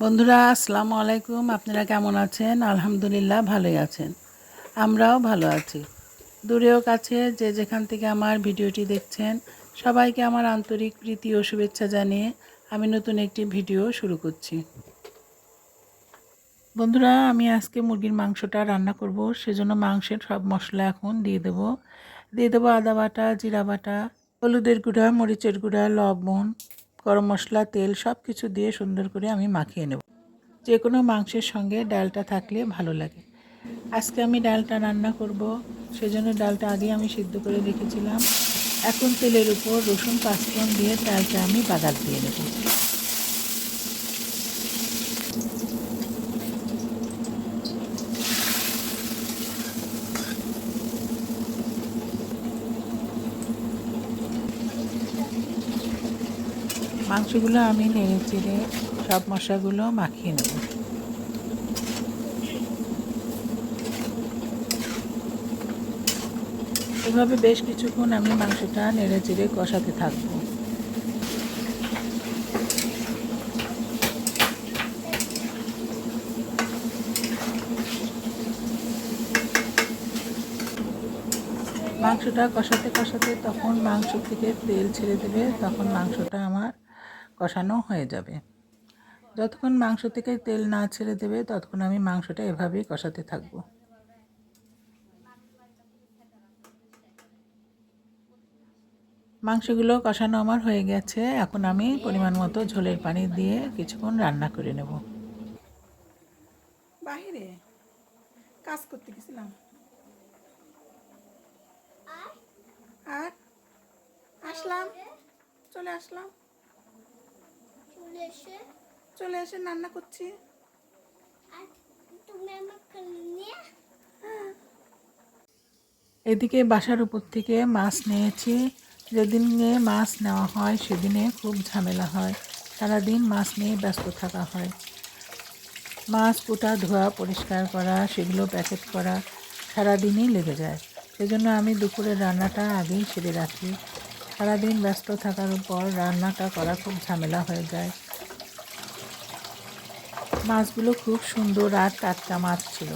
বন্ধুরা, আসসালামু আলাইকুম। আপনারা কেমন আছেন? আলহামদুলিল্লাহ, ভালোই আছেন। আমরাও ভালো আছি। দূরেও কাছে যে যেখান থেকে আমার ভিডিওটি দেখছেন, সবাইকে আমার আন্তরিক প্রীতি ও শুভেচ্ছা জানিয়ে আমি নতুন একটি ভিডিও শুরু করছি। বন্ধুরা, আমি আজকে মুরগির মাংসটা রান্না করব। সেজন্য মাংসের সব মশলা এখন দিয়ে দেব। দিয়ে দেবো আদা বাটা, জিরা বাটা, হলুদের গুঁড়া, মরিচের গুঁড়া, লবণ গরম মশলা, তেল সব কিছু দিয়ে সুন্দর করে আমি মাখিয়ে নেব। যে কোনো মাংসের সঙ্গে ডালটা থাকলে ভালো লাগে। আজকে আমি ডালটা রান্না করব। সেজন্য ডালটা আগে আমি সিদ্ধ করে রেখেছিলাম। এখন তেলের উপর রসুন, পাঁচফোড়ন দিয়ে ডালটা আমি বাগার দিয়ে নেব। মাংসগুলো আমি নেড়ে চেড়ে সব মশলাগুলো মাখিয়ে নেব। এভাবে বেশ কিছুক্ষণ আমি মাংসটা নেড়ে চেড়ে কষাতে থাকব। মাংসটা কষাতে কষাতে তখন মাংস থেকে তেল ছেড়ে দেবে, তখন মাংসটা আমার কষানো হয়ে যাবে। যতক্ষণ মাংস থেকে তেল না ছেড়ে দেবে ততক্ষণ আমি মাংসটা এভাবেই কষাতে থাকব। মাংসগুলো কষানো আমার হয়ে গেছে। এখন আমি পরিমাণ মতো ঝোলের পানি দিয়ে কিছুক্ষণ রান্না করে নেব। বাহিরে কাজ করতে গেছিলাম। আর? আসলাম। চলে আসলাম। চলে এসে? চলে এসে রান্না করছি। এদিকে বাসার উপর থেকে মাছ নিয়েছি। যেদিনে মাছ নেওয়া হয় সেদিনে খুব ঝামেলা হয়। সারাদিন মাছ নিয়ে ব্যস্ত থাকা হয়। মাছ কুটা ধোয়া পরিষ্কার করা সেগুলো প্যাকেট করা সারাদিনই লেগে যায়। সেজন্য আমি দুপুরের রান্নাটা আগেই সেরে রাখি। সারাদিন ব্যস্ত থাকার পর রান্নাটা করা খুব ঝামেলা হয়ে যায়। মাছগুলো খুব সুন্দর আর টাটকা মাছ ছিল।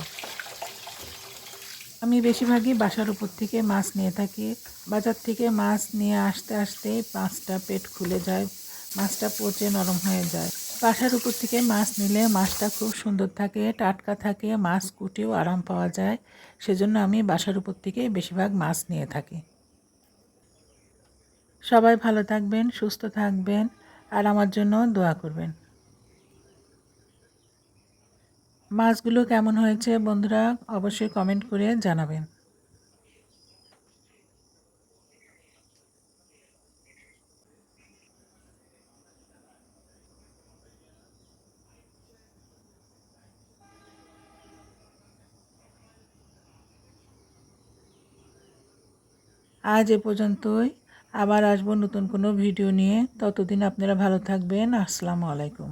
আমি বেশিরভাগই বাসার উপর থেকে মাছ নিয়ে থাকি। বাজার থেকে মাছ নিয়ে আসতে আসতে মাছটা পেট খুলে যায়, মাছটা পচে নরম হয়ে যায়। বাসার উপর থেকে মাছ নিলে মাছটা খুব সুন্দর থাকে, টাটকা থাকে, মাছ কুটেও আরাম পাওয়া যায়। সেজন্য আমি বাসার উপর থেকে বেশিরভাগ মাছ নিয়ে থাকি। সবাই ভালো থাকবেন, সুস্থ থাকবেন, আর আমার জন্য দোয়া করবেন। মাছগুলো কেমন হয়েছে বন্ধুরা অবশ্যই কমেন্ট করে জানাবেন। আজ এ পর্যন্তই। আবার আসব নতুন কোনো ভিডিও নিয়ে। ততদিন আপনারা ভালো থাকবেন। আসসালামু আলাইকুম।